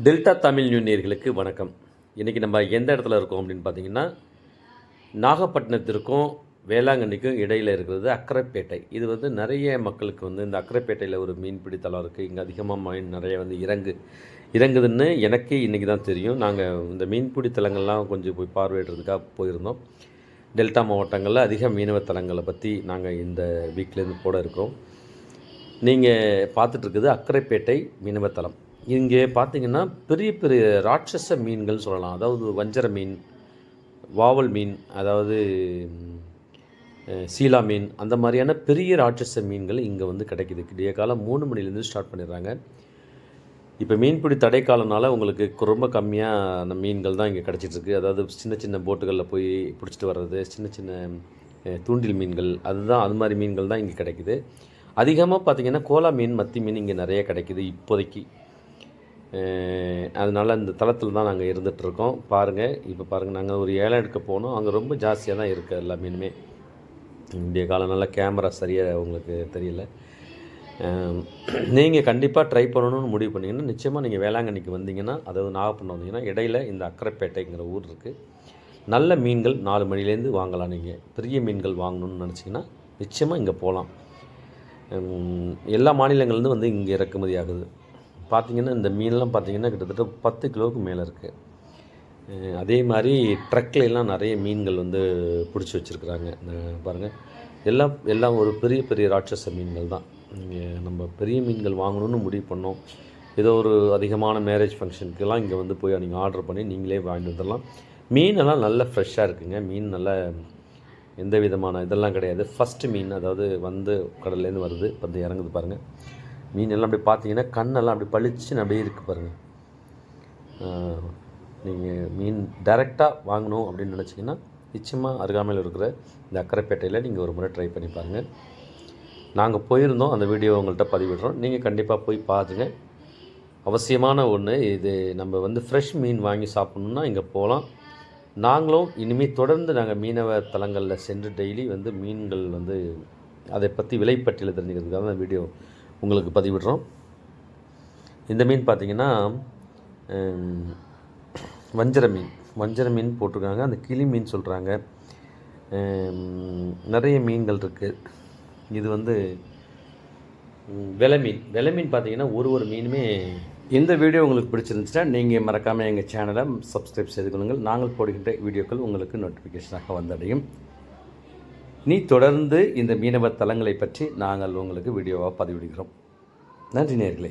Delta Tamil நியூனியர்களுக்கு வணக்கம். இன்றைக்கி நம்ம எந்த இடத்துல இருக்கோம் அப்படின்னு பார்த்தீங்கன்னா நாகப்பட்டினத்திற்கும் வேளாங்கண்ணிக்கும் இடையில் இருக்கிறது அக்கரைப்பேட்டை. இது வந்து நிறைய மக்களுக்கு வந்து இந்த அக்கரைப்பேட்டையில் ஒரு மீன்பிடி தளம் இருக்குது இங்கே அதிகமாக மீன் நிறைய வந்து இறங்கு இறங்குதுன்னு எனக்கே இன்றைக்கி தான் தெரியும். நாங்கள் இந்த மீன்பிடி தலங்கள்லாம் கொஞ்சம் போய் பார்வையிடுறதுக்காக போயிருந்தோம். டெல்டா மாவட்டங்களில் அதிக மீனவ தலங்களை பற்றி நாங்கள் இந்த வீக்லேருந்து போட இருக்கிறோம் நீங்கள் பார்த்துட்ருக்குது அக்கரைப்பேட்டை மீனவத்தலம். இங்கே பார்த்தீங்கன்னா பெரிய பெரிய ராட்சச மீன்கள் சொல்லலாம். அதாவது வஞ்சர மீன் வாவல் மீன் அதாவது சீலா மீன் அந்த மாதிரியான பெரிய ராட்சச மீன்கள் இங்கே வந்து கிடைக்கிது. விடிய காலம் மூணு மணிலேருந்து ஸ்டார்ட் பண்ணிடுறாங்க. இப்போ மீன்பிடி தடை காலனால உங்களுக்கு ரொம்ப கம்மியாக அந்த மீன்கள் தான் இங்கே கிடச்சிட்ருக்கு. அதாவது சின்ன சின்ன போட்டுகளில் போய் பிடிச்சிட்டு வர்றது சின்ன சின்ன தூண்டில் மீன்கள் அதுதான் அது மாதிரி மீன்கள் தான் இங்கே கிடைக்குது. அதிகமாக பார்த்திங்கன்னா கோலா மீன் மத்தி மீன் இங்கே நிறைய கிடைக்குது இப்போதைக்கு. அதனால இந்த தளத்தில் தான் நாங்கள் இருந்துகிட்ருக்கோம் பாருங்கள் இப்போ பாருங்கள் நாங்கள் ஒரு ஏலம் எடுக்க போனோம். அங்கே ரொம்ப ஜாஸ்தியாக தான் இருக்குது எல்லா மீனுமே இந்திய காலம்னால கேமரா சரியாக உங்களுக்கு தெரியல. நீங்கள் கண்டிப்பாக ட்ரை பண்ணணும்னு முடிவு பண்ணிங்கன்னா நிச்சயமாக நீங்கள் வேளாங்கண்ணிக்கு வந்தீங்கன்னா அதாவது நாகப்பட்டினம் வந்தீங்கன்னா இடையில இந்த அக்கரைப்பேட்டைங்கிற ஊர் இருக்குது நல்ல மீன்கள் நாலு மணிலேருந்து வாங்கலாம் நீங்கள் பெரிய மீன்கள் வாங்கணும்னு நினச்சிங்கன்னா நிச்சயமாக இங்கே போகலாம் எல்லா மாநிலங்கள்லேருந்து வந்து இங்கே இறக்குமதி ஆகுது. பார்த்திங்கன்னா இந்த மீன்லாம் பார்த்தீங்கன்னா கிட்டத்தட்ட பத்து கிலோவுக்கு மேலே இருக்குது அதே மாதிரி ட்ரக்லாம் நிறைய மீன்கள் வந்து பிடிச்சி வச்சுருக்குறாங்க. பாருங்கள் எல்லாம் எல்லாம் ஒரு பெரிய பெரிய ராட்சச மீன்கள் தான். இங்கே நம்ம பெரிய மீன்கள் வாங்கணும்னு முடிவு பண்ணோம். ஏதோ ஒரு அதிகமான மேரேஜ் ஃபங்க்ஷனுக்கெல்லாம் இங்கே வந்து போய் நீங்கள் ஆர்டர் பண்ணி நீங்களே வாங்கிட்டு வந்துடலாம். மீனெல்லாம் நல்ல ஃப்ரெஷ்ஷாக இருக்குங்க. மீன் நல்ல எந்த விதமான இதெல்லாம் கிடையாது. ஃபஸ்ட்டு மீன் அதாவது வந்து கடல்லேருந்து வருது. வந்து இறங்குது பாருங்கள் மீன் எல்லாம் அப்படி பார்த்தீங்கன்னா கண்ணெல்லாம் அப்படி பளிச்சுன்னு அப்படியே இருக்குது பாருங்கள் நீங்கள் மீன் டைரெக்டாக வாங்கணும் அப்படின்னு நினச்சிங்கன்னா நிச்சயமாக அருகாமையில் இருக்கிற இந்த அக்கரைப்பேட்டையில் நீங்கள் ஒரு முறை ட்ரை பண்ணி பாருங்கள் நாங்கள் போயிருந்தோம் அந்த வீடியோ உங்கள்கிட்ட பதிவிடுறோம். நீங்கள் கண்டிப்பாக போய் பாருங்க. அவசியமான ஒன்று இது நம்ம வந்து ஃப்ரெஷ் மீன் வாங்கி சாப்பிட்ணுன்னா இங்கே போகலாம் நாங்களும் இனிமேல் தொடர்ந்து நாங்கள் மீனவ தலங்களில் சென்று டெய்லி வந்து மீன்கள் வந்து அதை பற்றி விலைப்பட்டியலை தெரிஞ்சுக்கிறதுக்காக தான் வீடியோ உங்களுக்கு பதிவிடுறோம். இந்த மீன் பார்த்தீங்கன்னா வஞ்சர மீன். வஞ்சர மீன் போட்டிருக்காங்க. அந்த கிளி மீன் சொல்கிறாங்க நிறைய மீன்கள் இருக்குது இது வந்து விலை வெலை மீன். விலை மீன் பார்த்தீங்கன்னா ஒரு ஒரு மீனுமே இந்த வீடியோ உங்களுக்கு பிடிச்சிருந்துச்சுன்னா நீங்கள் மறக்காமல் எங்கள் சேனலை சப்ஸ்கிரைப் செய்து கொள்ளுங்கள். நாங்கள் போடுகின்ற வீடியோக்கள் உங்களுக்கு நோட்டிஃபிகேஷனாக வந்தடையும். நீ தொடர்ந்து இந்த மீனவ தலங்களை பற்றி நாங்கள் உங்களுக்கு வீடியோவாக பதிவிடுகிறோம். நன்றி நேர்களே.